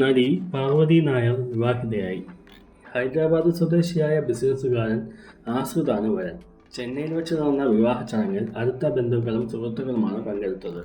നടി പാർവതി നായർ വിവാഹിതയായി. ഹൈദരാബാദ് സ്വദേശിയായ ബിസിനസ്സുകാരൻ ആശ്രിതാണ് വരൻ. ചെന്നൈയിൽ വെച്ച് നടന്ന വിവാഹ ചടങ്ങിൽ അടുത്ത ബന്ധുക്കളും സുഹൃത്തുക്കളുമാണ് പങ്കെടുത്തത്.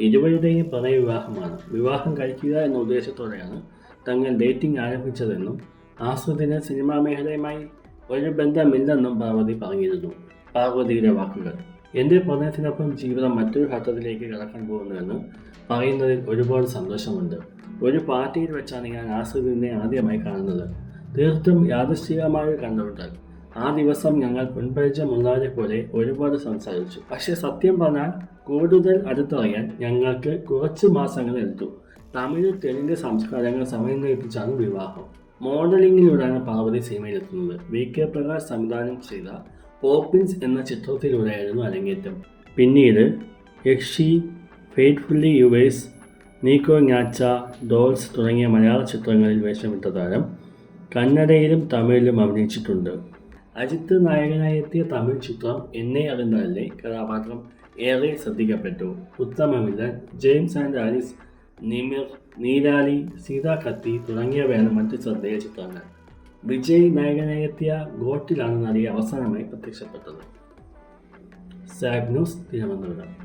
ഇരുവരുടെയും പ്രണയ വിവാഹമാണ് വിവാഹം കഴിക്കുക എന്ന ഉദ്ദേശത്തോടെയാണ് തങ്ങൾ ഡേറ്റിംഗ് ആരംഭിച്ചതെന്നും ആശ്രിതിന് സിനിമാ മേഖലയുമായി ഒരു ബന്ധമില്ലെന്നും പാർവതി പറഞ്ഞിരുന്നു. പാർവതിയുടെ വാക്കുകൾ എന്റെ പ്രണയത്തിനൊപ്പം ജീവിതം മറ്റൊരു ഘട്ടത്തിലേക്ക് കടക്കാൻ പോകുന്നുവെന്ന് പറയുന്നതിൽ ഒരുപാട് സന്തോഷമുണ്ട്. ഒരു പാർട്ടിയിൽ വെച്ചാണ് ഞാൻ ആസിദിനെ ആദ്യമായി കാണുന്നത്. തീർത്തും യാദൃശ്ചികമായ കണ്ടുമുട്ടൽ ആ ദിവസം ഞങ്ങൾ മുൻപരിചയമുള്ളവരെ പോലെ ഒരുപാട് സംസാരിച്ചു. പക്ഷേ സത്യം പറഞ്ഞാൽ കൂടുതൽ അടുത്തറിയാൻ ഞങ്ങൾക്ക് കുറച്ച് മാസങ്ങൾ എടുത്തു. തമിഴ് തെലുങ്ക് സംസ്കാരങ്ങൾ സമന്വയിപ്പിച്ചാണ് വിവാഹം. മോഡലിംഗിലൂടെയാണ് പാർവതി സിനിമയിലെത്തുന്നത്. വി കെ പ്രകാശ് സംവിധാനം ചെയ്ത പോപ്പിൻസ് എന്ന ചിത്രത്തിലൂടെയായിരുന്നു അരങ്ങേറ്റം. പിന്നീട് യക്ഷി ഫെയ്റ്റ്ഫുള്ളി യുവേഴ്സ് നീക്കോ ഞാച്ച ഡോൾസ് തുടങ്ങിയ മലയാള ചിത്രങ്ങളിൽ വേഷമിട്ട താരം കന്നഡയിലും തമിഴിലും അഭിനയിച്ചിട്ടുണ്ട്. അജിത്ത് നായകനായി എത്തിയ തമിഴ് ചിത്രം എന്നെ അറിഞ്ഞാലേ കഥാപാത്രം ഏറെ ശ്രദ്ധിക്കപ്പെട്ടു. Uttama Villain James and Alice Nimir നീലാലി Seethakaathi തുടങ്ങിയവയാണ് മറ്റ് ശ്രദ്ധേയ ചിത്രങ്ങൾ. വിജയ് നായകനായി എത്തിയ ഗോട്ടിലാണ് നടി അവസാനമായി പ്രത്യക്ഷപ്പെട്ടത്. Zag news Thiruvananthapuram.